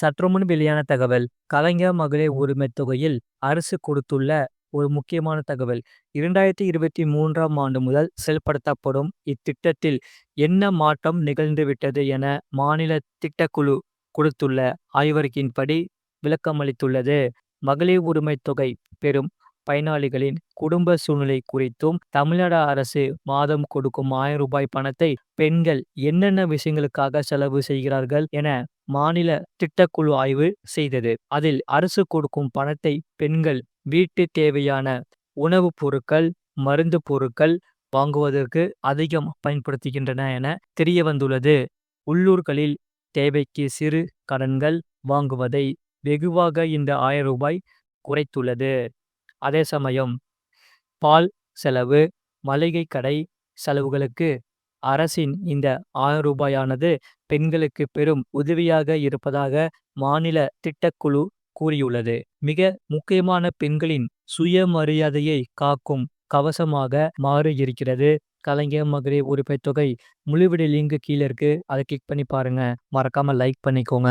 சற்றுமுன் வெளியான தகவல் கலைஞர் மகளிர் உரிமை தொகையில் அரசு கொடுத்துள்ள ஒரு முக்கியமான தகவல். இரண்டாயிரத்தி இருபத்தி மூன்றாம் ஆண்டு முதல் செயல்படுத்தப்படும் இத்திட்டத்தில் என்ன மாற்றம் நிகழ்ந்துவிட்டது என மாநில திட்டக்குழு கொடுத்துள்ள ஆய்வறிக்கையின்படி விளக்கமளித்துள்ளது. மகளிர் உரிமை தொகை பெறும் பயனாளிகளின் குடும்ப சூழ்நிலை குறித்தும் தமிழ்நாடு அரசு மாதம் கொடுக்கும் ஆயிரம் ரூபாய் பணத்தை பெண்கள் என்னென்ன விஷயங்களுக்காக செலவு செய்கிறார்கள் என மாநில திட்டக்குழு ஆய்வு செய்தது. அதில் அரசு கொடுக்கும் பணத்தை பெண்கள் வீட்டு தேவையான உணவுப் பொருட்கள் மருந்து பொருட்கள் வாங்குவதற்கு அதிகம் பயன்படுத்துகின்றன என தெரிய வந்துள்ளது உள்ளூர்களில் தேவைக்கு சிறு கடன்கள் வாங்குவதை வெகுவாக இந்த ஆயிரம் ரூபாய் குறைத்துள்ளது. அதே சமயம் பால் செலவு மளிகை கடை செலவுகளுக்கு அரசின் இந்த ஆயிரம் ரூபாயானது பெண்களுக்கு பெரும் உதவியாக இருப்பதாக மாநில திட்டக்குழு கூறியுள்ளது. மிக முக்கியமான பெண்களின் சுயமரியாதையை காக்கும் கவசமாக மாறி இருக்கிறது கலைஞர் மகளிர் உரிமைத் தொகை முழுவிட லிங்க் கீழே இருக்கு. அதை கிளிக் பண்ணி பாருங்க. மறக்காம லைக் பண்ணிக்கோங்க.